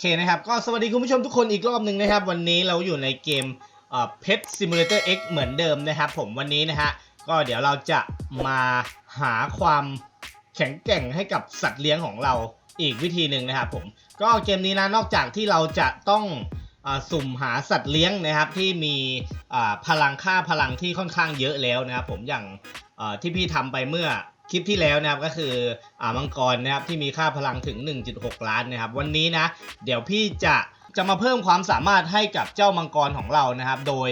เคนะครับ ก็สวัสดีคุณผู้ชมทุกคนอีกรอบหนึ่งนะครับ วันนี้เราอยู่ในเกมเอ่อ Pet Simulator X เหมือนเดิมนะครับ ผมวันนี้นะฮะก็เดี๋ยวเราจะมาหาความแข็งแกร่งให้กับสัตว์เลี้ยงของเราอีกวิธีหนึ่งนะครับผมก็เกมนี้นะนอกจากที่เราจะต้องอสุ่มหาสัตว์เลี้ยงนะครับที่มีพลังค่าพลังที่ค่อนข้างเยอะแล้วนะครับผมอย่างที่พี่ทำไปเมื่อ คลิปที่แล้วนะครับก็คืออ่ามังกรนะครับที่มีค่าพลังถึง 1.6 ล้านนะครับวันนี้นะ เดี๋ยวพี่จะจะมาเพิ่มความสามารถให้กับเจ้ามังกรของเรานะครับ โดย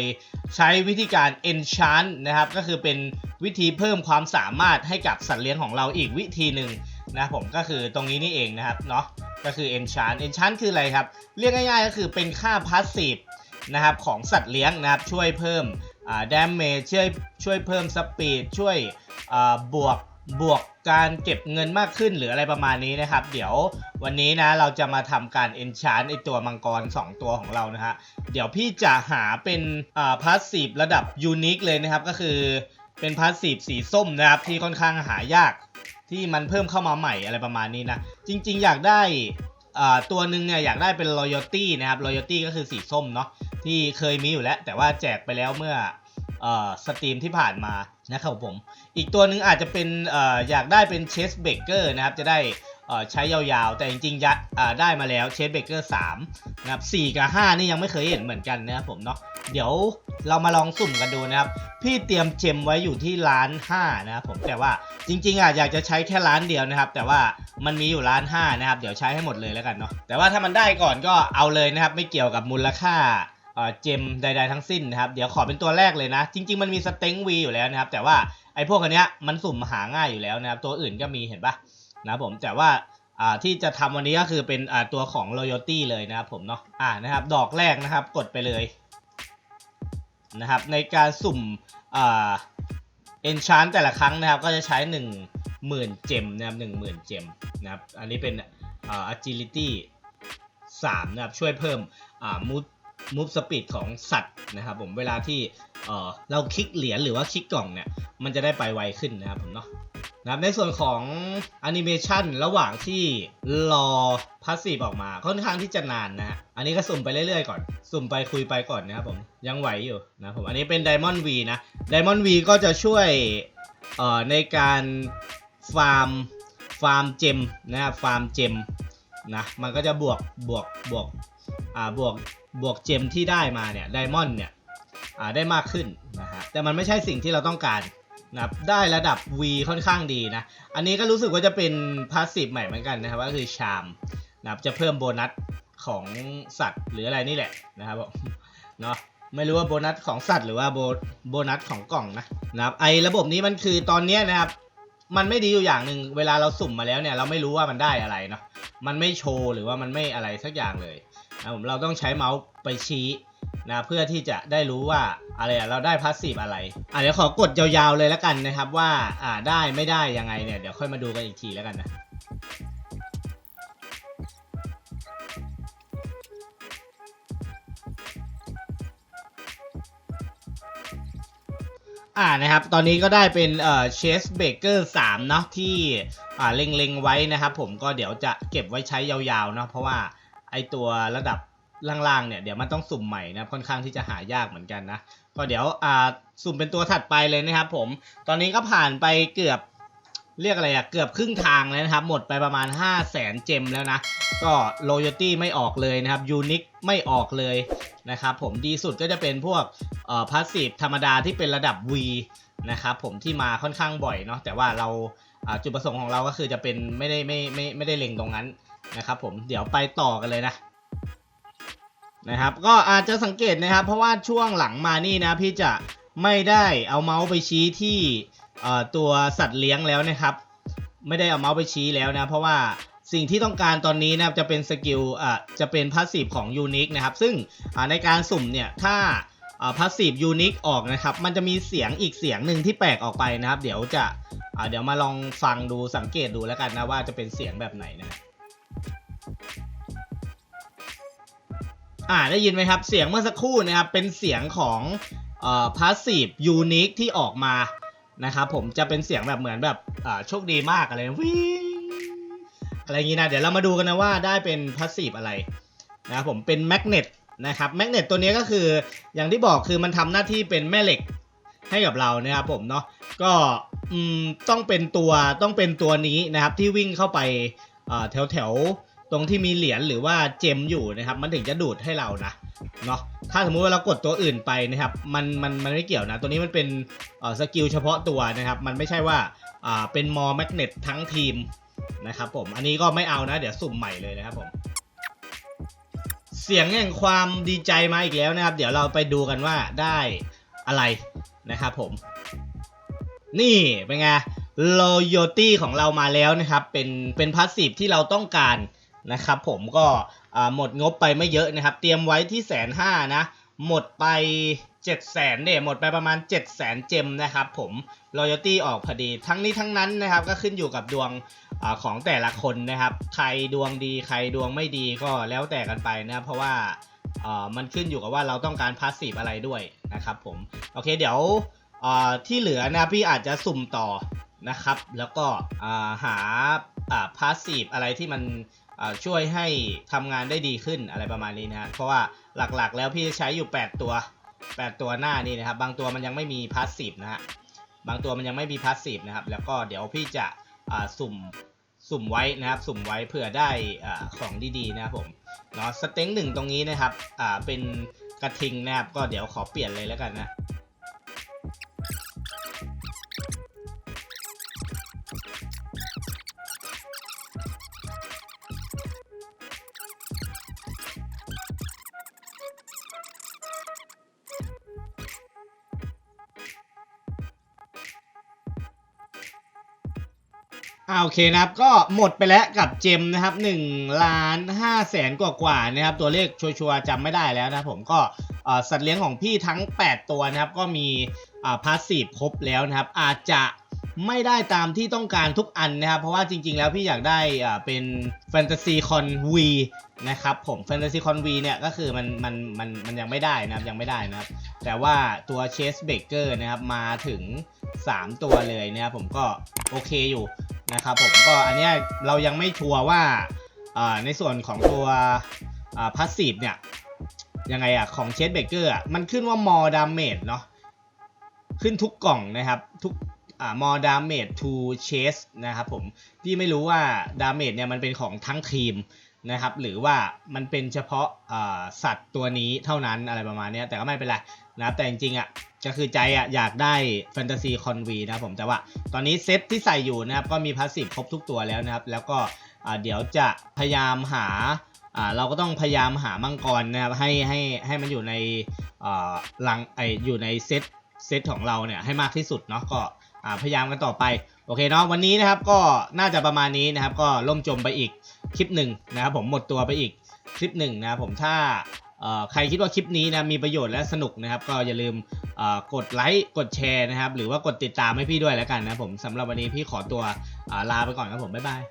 ใช้วิธีการ enchant นะครับ ก็คือเป็นวิธีเพิ่มความสามารถให้กับสัตว์เลี้ยงของเราอีกวิธีหนึ่งนะผมก็คือตรงนี้นี่เองนะครับเนาะก็คือ enchant enchant คืออะไรครับ เรียกง่ายๆ ก็คือเป็นค่า passive นะครับของสัตว์เลี้ยงนะครับช่วยเพิ่มอ่า damage ช่วยช่วยเพิ่ม speed ช่วยบวก บวกการเก็บเงินมากขึ้นหรืออะไรประมาณนี้นะครับ เดี๋ยววันนี้นะเราจะมาทำการ enchant ไอตัวมังกร 2 ตัวของเรานะฮะเดี๋ยวพี่จะหาเป็นอ่าพาสซีฟระดับยูนิคเลยนะครับ ก็คือเป็นพาสซีฟสีส้มนะครับ ที่ค่อนข้างหายากที่มันเพิ่มเข้ามาใหม่อะไรประมาณนี้นะ จริง ๆ อยากได้ตัวหนึ่งเนี่ยอยากได้เป็น loyalty นะครับ loyalty ก็คือสีส้มเนาะที่เคยมีอยู่แล้ว แต่ว่าแจกไปแล้วเมื่อ สตรีมที่ผ่านมานะครับผม อีกตัวหนึ่งอาจจะเป็นออยากได้เป็นเชสเบเกอร์นะครับ จะได้ใช้ยาวๆ แต่จริงๆยัดได้มาแล้วเชสเบเกอร์3นะครับ4กับ 5 นี่ยังไม่เคยเห็นเหมือนกันนะครับผมเนาะเดี๋ยวเรามาลองสุ่มกันดูนะครับ พี่เตรียมเจมไว้อยู่ที่ล้านห้านะครับผมแต่ว่าจริงๆอะอยากจะใช้แค่ล้านเดียวนะครับ แต่ว่ามันมีอยู่ล้านห้านะครับเดี๋ยวใช้ให้หมดเลยแล้วกันเนาะแต่ว่าถ้ามันได้ก่อนก็เอาเลยนะครับ ไม่เกี่ยวกับมูลค่า เจมใด ๆ ทั้งสิ้นนะครับ เดี๋ยวขอเป็นตัวแรกเลยนะ จริง ๆ มันมีสเต็งวีอยู่แล้วนะครับ แต่ว่าไอ้พวกอันเนี้ยมันสุ่มหาง่ายอยู่แล้วนะครับ ตัวอื่นก็มีเห็นปะนะผมแต่ว่าที่จะทำวันนี้ก็คือเป็นตัวของ loyalty เลยนะครับผมเนาะอ่านะครับ ดอกแรกนะครับกดไปเลยนะครับ ในการสุ่มอ่า enchant แต่ละครั้งนะครับ ก็จะใช้ 1 0,000เจมนะครับ10,000เจมนะครับ อันนี้เป็น agility 3 นะครับ ช่วยเพิ่ม อ่า move move speed ของสัตว์นะครับผมเวลาที่เออเราคลิกเหรียญหรือว่าคลิกกล่องเนี่ยมันจะได้ไปไวขึ้นนะครับผมเนาะนะครับในส่วนของแอนิเมชันระหว่างที่รอพาสซีฟออกมาค่อนข้างที่จะนานนะฮะอันนี้ก็สุ่มไปเรื่อยๆก่อน สุ่มไปคุยไปก่อนนะครับผมยังไหวอยู่นะผมอันนี้เป็น Diamond V นะ Diamond V ก็จะช่วยเอ่อในการฟาร์มฟาร์มเจมนะครับฟาร์มเจมนะมันก็จะบวกบวกบวกอ่าบวก บวกเจมที่ได้มาเนี่ยไดมอนด์เนี่ยได้มากขึ้นนะฮะแต่มันไม่ใช่สิ่งที่เราต้องการนะได้ระดับ V ค่อนข้างดีนะ อันนี้ก็รู้สึกว่าจะเป็นพาสซีฟใหม่เหมือนกันนะครับก็คือชามนะครับจะเพิ่มโบนัสของสัตว์หรืออะไรนี่แหละนะครับผมเนาะไม่รู้ว่าโบนัสของสัตว์หรือว่าโบโบนัสของกล่องนะนะครับไอระบบนี้มันคือตอนนี้นะครับ มันไม่ดีอยู่อย่างหนึ่งเวลาเราสุ่มมาแล้วเนี่ยเราไม่รู้ว่ามันได้อะไรเนาะมันไม่โชว์หรือว่ามันไม่อะไรสักอย่างเลย นะผมเราต้องใช้เมาส์ไปชี้นะเพื่อที่จะได้รู้ว่าอะไรอะเราได้พาสซีฟอะไรอะเดี๋ยวขอกดยาวๆเลยแล้วกันนะครับว่าอ่าได้ไม่ได้ยังไงเนี่ยเดี๋ยวค่อยมาดูกันอีกทีแล้วกันนะอ่านะครับตอนนี้ก็ได้เป็นเอ่อเชสเบเกอร์สามเนาะที่อ่าเล็งๆไว้นะครับผมก็เดี๋ยวจะเก็บไว้ใช้ยาวๆเนาะเพราะว่า ไอตัวระดับล่างๆเนี่ยเดี๋ยวมันต้องสุ่มใหม่นะค่อนข้างที่จะหายากเหมือนกันนะก็เดี๋ยวอ่าสุ่มเป็นตัวถัดไปเลยนะครับผมตอนนี้ก็ผ่านไปเกือบเรียกอะไรอะเกือบครึ่งทางแล้วนะครับ หมดไปประมาณ 5 0 0แสนเจมแล้วนะ ก็ loyalty ไม่ออกเลยนะครับ unique ไม่ออกเลยนะครับผมดีสุดก็จะเป็นพวกเอ่อพาสซีฟธรรมดาที่เป็นระดับ V นะครับผมที่มาค่อนข้างบ่อยเนาะแต่ว่าเราอ่าจุดประสงค์ของเราก็คือจะเป็นไม่ได้ไม่ไม่ไม่ได้เล็งตรงนั้น นะครับผมเดี๋ยวไปต่อกันเลยนะนะครับก็อาจจะสังเกตนะครับ เพราะว่าช่วงหลังมานี่นะพี่จะไม่ได้เอาเมาส์ไปชี้ที่ตัวสัตว์เลี้ยงแล้วนะครับ ไม่ได้เอาเมาส์ไปชี้แล้วนะ เพราะว่าสิ่งที่ต้องการตอนนี้นะครับจะเป็นสกิลอะจะเป็นพาสซีฟของยูนิคนะครับ ซึ่งในการสุ่มเนี่ยถ้าพาสซีฟยูนิคออกนะครับ มันจะมีเสียงอีกเสียงหนึ่งที่แปลกออกไปนะครับ เดี๋ยวจะเดี๋ยวมาลองฟังดูสังเกตดูแล้วกันนะว่าจะเป็นเสียงแบบไหนนะ อ่าได้ยินไหมครับ เสียงเมื่อสักครู่นะครับ เป็นเสียงของเอ่อพาสซีฟยูนิคที่ออกมานะครับผมจะเป็นเสียงแบบเหมือนแบบอ่าโชคดีมากอะไรนะวิ่งอะไรอย่างนี้นะ เดี๋ยวเรามาดูกันนะว่าได้เป็นพาสซีฟอะไรนะครับผมเป็นแมกเนตนะครับแมกเนตตัวนี้ก็คืออย่างที่บอกคือมันทำหน้าที่เป็นแม่เหล็กให้กับเรานะครับผมเนาะก็อืมต้องเป็นตัวต้องเป็นตัวนี้นะครับที่วิ่งเข้าไปแถวแถว ตรงที่มีเหรียญหรือว่าเจมอยู่นะครับ มันถึงจะดูดให้เรานะเนาะถ้าสมมุติว่าเรากดตัวอื่นไปนะครับ มันมันมันไม่เกี่ยวนะ ตัวนี้มันเป็นเออสกิลเฉพาะตัวนะครับ มันไม่ใช่ว่าอ่าเป็นมอแมกเนตทั้งทีมนะครับผมอันนี้ก็ไม่เอานะ เดี๋ยวสุ่มใหม่เลยนะครับผมเสียงแห่งความดีใจมาอีกแล้วนะครับ เดี๋ยวเราไปดูกันว่าได้อะไรนะครับผม นี่เป็นไง loyalty ของเรามาแล้วนะครับ เป็นเป็นพาสซีฟที่เราต้องการ นะครับผมก็หมดงบไปไม่เยอะนะครับ เตรียมไว้ที่แสนห้านะ หมดไป7 0 0 0 0เนี่ยหมดไปประมาณ 7 0 0 0 0 0เจมนะครับผม loyalty ออกพอดีทั้งนี้ทั้งนั้นนะครับก็ขึ้นอยู่กับดวงอของแต่ละคนนะครับ ใครดวงดีใครดวงไม่ดีก็แล้วแต่กันไปนะเพราะว่ามันขึ้นอยู่กับว่าเราต้องการพาสซีฟอะไรด้วยนะครับผมโอเคเดี๋ยวที่เหลือนะพี่อาจจะสุ่มต่อนะครับ แล้วก็าหาพาสซีฟอะไรที่มัน ช่วยให้ทำงานได้ดีขึ้นอะไรประมาณนี้นะฮะเพราะว่าหลักๆ แล้วพี่ใช้อยู่ 8 ตัว 8 ตัวหน้านี่นะครับ บางตัวมันยังไม่มีพาสซีฟนะฮะบางตัวมันยังไม่มีพาสซีฟนะครับ แล้วก็เดี๋ยวพี่จะสุ่มสุ่มไว้นะครับสุ่มไว้เผื่อได้อของดีๆนะครับผมเนาะสเต็งหนึ่งตรงนี้นะครับเป็นกระทิงนะครับก็เดี๋ยวขอเปลี่ยนเลยแล้วกันนะ อ่าโอเคนะครับก็หมดไปแล้วกับเจมนะครับ1ล้าน5แสนกว่ากว่าๆนะครับตัวเลขชัวร์ๆจำไม่ได้แล้วนะผมก็สัตว์เลี้ยงของพี่ทั้ง 8 ตัวนะครับก็มีอ่าพาสซีฟครบแล้วนะครับอาจจะ ไม่ได้ตามที่ต้องการทุกอันนะครับ เพราะว่าจริง ๆ แล้วพี่อยากได้อ่าเป็นแฟนตาซีคอนวีนะครับผมแฟนตาซีคอนวีเนี่ยก็คือมันมันมันมันยังไม่ได้นะครับยังไม่ได้นะครับ แต่ว่าตัวเชสเบเกอร์นะครับมาถึง 3 ตัวเลยนะครับผมก็โอเคอยู่นะครับผมก็อันนี้เรายังไม่ชัวร์ว่าอ่าในส่วนของตัวพาสซีฟเนี่ยยังไงอะของเชสเบเกอร์อะมันขึ้นว่ามอดามเมจเนาะขึ้นทุกกล่องนะครับทุก อ่ามอดามเมจ to chase นะครับผมพี่ไม่รู้ว่าดาเมจเนี่ยมันเป็นของทั้งทีมนะครับหรือว่ามันเป็นเฉพาะสัตว์ตัวนี้เท่านั้นอะไรประมาณนี้แต่ก็ไม่เป็นไรนะครับแต่จริงๆอะก็คือใจอะอยากได้แฟนตาซีคอนวีนะครับผมแต่ว่าตอนนี้เซตที่ใส่อยู่นะครับก็มีพาสซีฟครบทุกตัวแล้วนะครับ แล้วก็เดี๋ยวจะพยายามหาเราก็ต้องพยายามหามังกรนะครับให้ให้ให้มันอยู่ในหลังไออยู่ในเซตเซตของเราเนี่ยให้มากที่สุดเนาะก็ พยายามกันต่อไป โอเคเนาะวันนี้นะครับก็น่าจะประมาณนี้นะครับ ก็ล่มจมไปอีกคลิปหนึ่งนะครับผมหมดตัวไปอีกคลิปหนึ่งนะครับผมถ้าใครคิดว่าคลิปนี้นะมีประโยชน์และสนุกนะครับ ก็อย่าลืมกดไลค์กดแชร์นะครับ หรือว่ากดติดตามให้พี่ด้วยแล้วกันนะผมสำหรับวันนี้พี่ขอตัวลาไปก่อนครับผมบ๊ายบาย